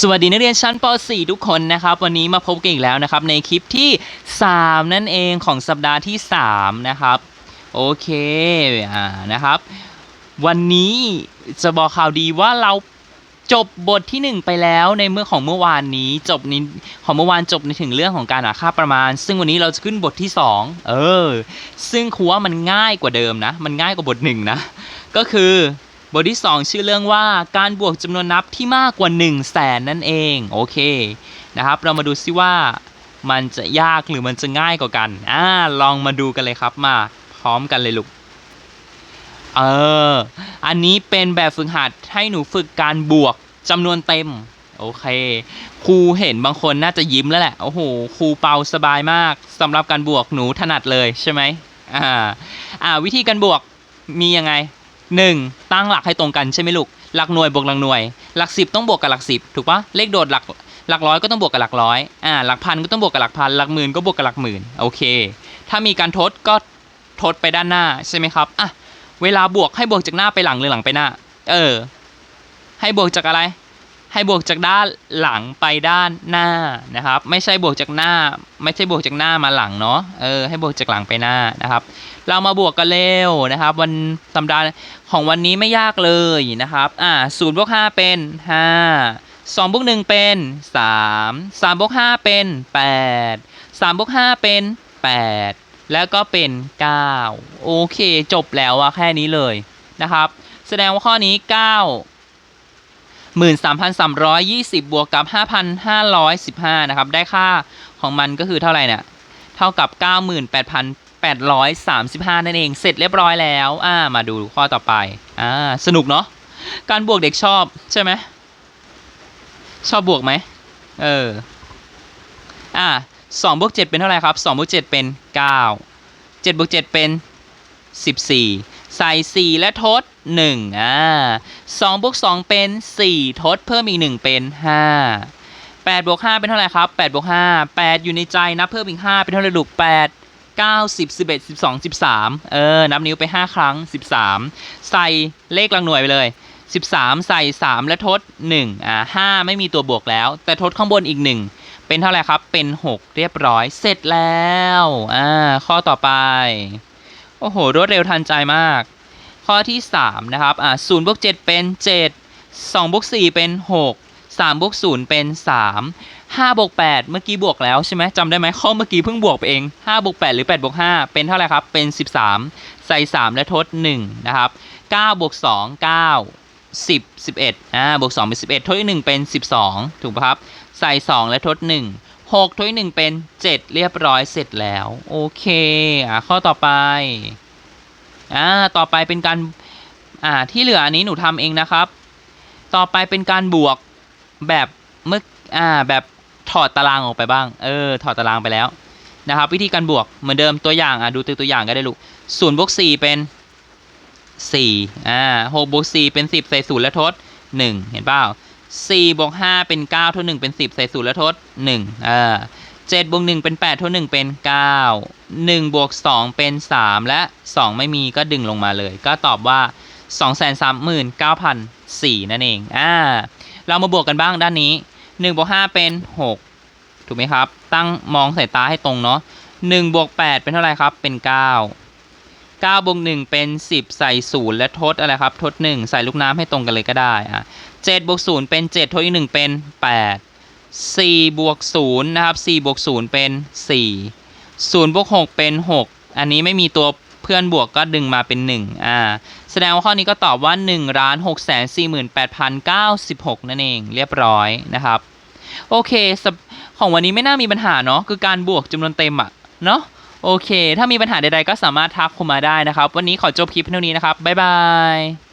สวัสดีนักเรียนชั้นป .4 ทุกคนนะครับ วันนี้มาพบกันอีกแล้วนะครับ ในคลิปที่ 3 นั่นเองของสัปดาห์ที่ 3 นะครับ โอเคอ่านะครับ วันนี้จะบอกข่าวดีว่าเราจบบทที่ 1 ไปแล้วในเมื่อของเมื่อวานนี้จบนี้ของเมื่อวานจบในถึงเรื่องของการหาค่าประมาณ ซึ่งวันนี้เราจะขึ้นบทที่ 2 เออ ซึ่งครูว่ามันง่ายกว่าเดิมนะ มันง่ายกว่าบทหนึ่งนะก็คือ บทที่ 2 ชื่อเรื่องว่าการบวกจำนวนนับที่มากกว่า 1 0 0 0 0แสนนั่นเองโอเคนะครับเรามาดูซิว่ามันจะยากหรือมันจะง่ายกว่ากันอ่าลองมาดูกันเลยครับมาพร้อมกันเลยลูกเอออันนี้เป็นแบบฝึกหัดให้หนูฝึกการบวกจำนวนเต็มโอเคครูเห็นบางคนน่าจะยิ้มแล้วแหละโอ้โหครูเปาสบายมากสำหรับการบวกหนูถนัดเลยใช่ไหมอ่าอ่าวิธีการบวกมียังไง หนึ่งตั้งหลักให้ตรงกันใช่ไหมลูก หลักหน่วยบวกหลักหน่วย หลักสิบต้องบวกกับหลักสิบถูกปะเลขโดดหลักหลักร้อยก็ต้องบวกกับหลักร้อยอ่าหลักพันก็ต้องบวกกับหลักพัน หลักหมื่นก็บวกกับหลักหมื่นโอเค ถ้ามีการทดก็ทดไปด้านหน้าใช่ไหมครับอะเวลาบวกให้บวกจากหน้าไปหลังหรือหลังไปหน้า เออ ให้บวกจากอะไร ให้บวกจากด้านหลังไปด้านหน้านะครับ ไม่ใช่บวกจากหน้า ไม่ใช่บวกจากหน้ามาหลังเนาะเออให้บวกจากหลังไปหน้านะครับ เรามาบวกกันเร็วนะครับ วันสัปดาห์ของวันนี้ไม่ยากเลยนะครับอ่าศูนย์บวกห้าเป็นห้าสองบวกหนึ่งเป็นสามสามบวกห้าเป็นแปดสามบวกห้าเป็นแปดแล้วก็เป็นเก้าโอเคจบแล้วอะแค่นี้เลยนะครับ แสดงว่าข้อนี้เก้า หมื่นสามพันสามร้อยยี่สิบบวกกับห้าพันห้าร้อยสิบห้านะครับ ได้ค่าของมันก็คือเท่าไหร่เนี่ย เท่ากับ 98,835 นั่นเอง เสร็จเรียบร้อยแล้ว อ่า มาดูข้อต่อไป อ่า สนุกเนาะ การบวกเด็กชอบใช่ไหม ชอบบวกไหม เออ อ่าสองบวกเจ็ดเป็นเท่าไหร่ครับสองบวกเจ็ดเป็นเก้าเจ็ดบวกเจ็ดเป็นสิบสี่ ใส่สี่และทดหนึ่งอ่าสองบวกสองเป็นสี่ทดเพิ่มอีกหนึ่งเป็นห้าแปดบวกห้าเป็นเท่าไหร่ครับแปดบวกห้าแปดอยู่ในใจนับเพิ่มอีกห้าเป็นเท่าไหร่ลูกแปดเก้าสิบสิบเอ็ดสิบสองสิบสามเออ นับนิ้วไปห้าครั้งสิบสามใส่เลขหลังหน่วยไปเลยสิบสามใส่สามและทดหนึ่งอ่าห้าไม่มีตัวบวกแล้ว แต่ทดข้างบนอีกหนึ่งเป็นเท่าไหร่ครับ เป็นหกเรียบร้อย เสร็จแล้ว อ่า ข้อต่อไป โอ้โห รวดเร็วทันใจมาก ข้อที่สามนะครับอ่าศูนย์บวกเเป็นเจ็ดสองบวกสี่เป็นหกสามบวกศูนย์เป็นสามห้าบวกแปดเมื่อกี้บวกแล้วใช่ไหมจำได้ไหมข้อเมื่อกี้เพิ่งบวกไปเองห้าบวกแปดหรือแปดบวกห้าเป็นเท่าไหร่ครับ เป็นสิบสามใส่สามและทดหนึ่งนะครับเก้าบวกสองเก้าสิบสิบเอ็ดอ่าบวกสองเป็นสิบเอ็ดทดอีกหนึ่งเป็นสิบสองถูกปะครับ ใส่สองและทดห หกทดอีกหนึ่งเป็นเจ็ดเรียบร้อยเสร็จแล้ว โอเค อ่าข้อต่อไป อ่า ต่อไปเป็นการ อ่า ที่เหลืออันนี้หนูทำเองนะครับ ต่อไปเป็นการบวกแบบเมื่อ อ่า แบบถอดตารางออกไปบ้าง เออ ถอดตารางไปแล้วนะครับ วิธีการบวกเหมือนเดิมตัวอย่าง อะ ดูตัวตัวอย่างก็ได้ลูกศูนย์บวกสี่เป็นสี่อ่าหกบวกสี่เป็นสิบใส่ศูนย์และทดหนึ่งเห็นเปล่า สี่บวกห้าเป็นเก้าทดหนึ่งเป็นสิบใส่ศูนย์และทดหนึ่งอ่าเจ็ดบวกหนึ่งเป็นแปดทดหนึ่งเป็นเก้าหนึ่งบวกสองเป็นสามและสองไม่มีก็ดึงลงมาเลย ก็ตอบว่า 2 3 3 9 0 0นั่นเองอ่าเรามาบวกกันบ้างด้านนี้ 1บวก5เป็น 6 ถูกไหมครับ ตั้งมองสายตาให้ตรงเนาะ1บวก8เป็นเท่าไหร่ครับ เป็น 9 9บวก1เป็น 10 ใส่ 0 และทดอะไรครับ ทด 1 ใส่ลูกน้ำให้ตรงกันเลยก็ได้อะ7บวก0เป็น 7 ทดอีก1เป็น 8 4บวก0นะครับ4บวก0เป็น 4 0บวก6เป็น 6 อันนี้ไม่มีตัวเพื่อนบวกก็ดึงมาเป็น1อ่าแสดงว่าข้อนี้ก็ตอบว่า1ล้าน6 4 8 0 9 6 นั่นเองเรียบร้อยนะครับ โอเคของวันนี้ไม่น่ามีปัญหาเนาะคือการบวกจำนวนเต็มอะเนาะ โอเค ถ้ามีปัญหาใดๆก็สามารถทักคุณมาได้นะครับ วันนี้ขอจบคลิปเท่านี้นะครับ บ๊ายบาย